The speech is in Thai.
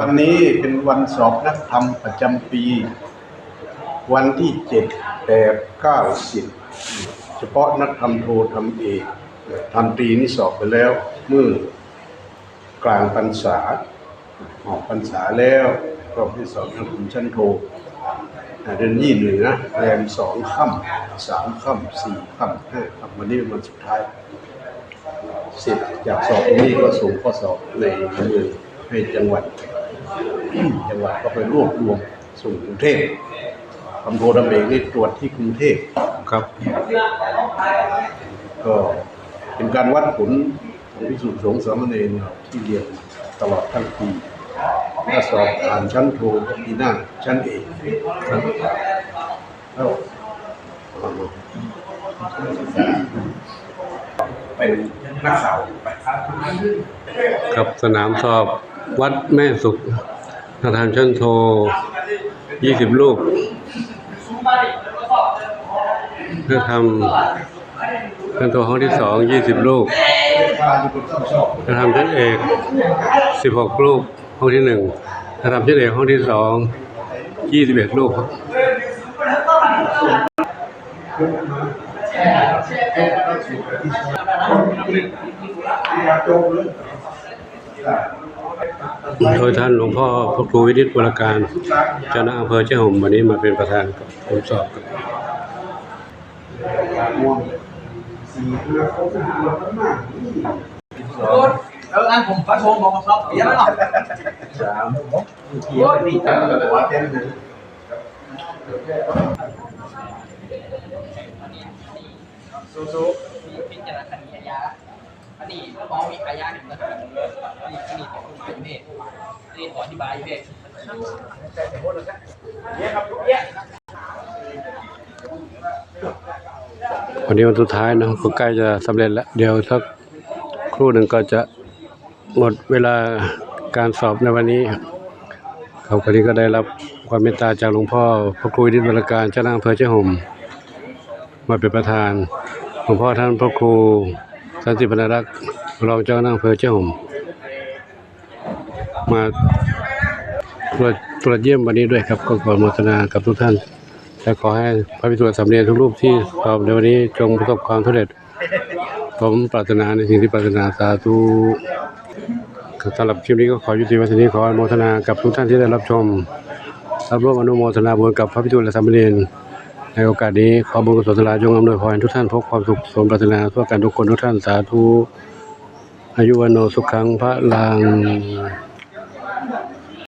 วันนี้เป็นวันสอบนักธรรมประจำปี วันที่เจ็ดแปดเก้าสิบเฉพาะนักธรรมโทรทำเอกทำตรีนี่สอบไปแล้วเมื่อกลางพรรษาออกพรรษาแล้วรอบที่สองนักธรรมชั้นโทเดือนยี่เหนือแรมสองค่ำสามค่ำสี่ค่ำห้าค่ำวันนี้เป็นวันสุดท้ายเสร็จจากสอบนี้ก็ส่งข้อสอบในมือให้จังหวัด จังหวัดก็ไปรวบรวมส่งกรุงเทพคำโทรดำเองนี่ตรวจที่กรุงเทพครับ ก็เป็นการวัดผลของพิสุทธิสงฆ์สามเณรที่เรียนตลอดทั้งปีถ้าสอบผ่านชั้นโทก็ปีหน้าชั้นเอกครับแล้วเป็นนักข่าวไปกับสนามสอบ วัดแม่สุขสถานชั้นโทยี่สิบลูกเพื่อทำชั้นโทห้องที่สองยี่สิบลูกเพื่อทำชั้นเอกสิบหกลูกห้องที่หนึ่งเพื่อทำชั้นเอกห้องที่สองยี่สิบเอ็ดลูกครับ โดยท่านหลวงพ่อพระครูวินิตวรการเจ้าหน้าอำเภอเจ้าห่มวันนี้มาเป็นประธานกับผมสอบครับม่วงสี่ห้าคนรวมกันมากเอออันผมฟัดทงบอกมาครับเดี๋ยวแล้วเนาะสามเกียร์นี่ตั้งแต่ว่าเต็มเลยสู้ๆพิจารณาคดีอาญาอั นนี้ฟ้องมีอาญาหนึ่งนะครับนนี้อันนี้เป็นกฎหมายเพศอันนี้ขออธิบายเพศแต่แต่โทษเลยนะเยอะครับเยอะวันนี้วันสุดท้ายนะก็ใกล้จะสำเร็จแล้ว เดี๋ยวสักครู่หนึ่งก็จะหมดเวลาการสอบในวันนี้ครับครับวันนี้ก็ได้รับความเมตตาจากหลวงพ่อพระครูวินิตวรการเจ้าหน้าอำเภอเจ้าห่มมาเป็นประธานหลวงพ่อท่านพระครู สันติพนรักษ์รองเจ้าหน้าอำเภอเจ้าห่มมาตรวจตรวจเยี่ยมวันนี้ด้วยครับ ก็ขอโมทนากับทุกท่านและขอให้พระพิสุทธิ์สำเนียทุกรูปที่สอบในวันนี้จงประสบความสำเร็จผมปรารถนาในสิ่งที่ปรารถนาสาธุสำหรับคลิปนี้ก็ขอยุติไว้ที่นี้ขออนุโมทนากับทุกท่านที่ได้รับชมรับร่วมอนุโมทนาบุญกับพระพิทธิ์และสามเณร ในโอกาสนี้ขอบุญกุศลลาจงอำนวยพรให้ทุกท่านพบความสุขสมปรารถนาทั่วกันทุกคนทุกท่านสาธุอายุวันโนสุขังพระลัง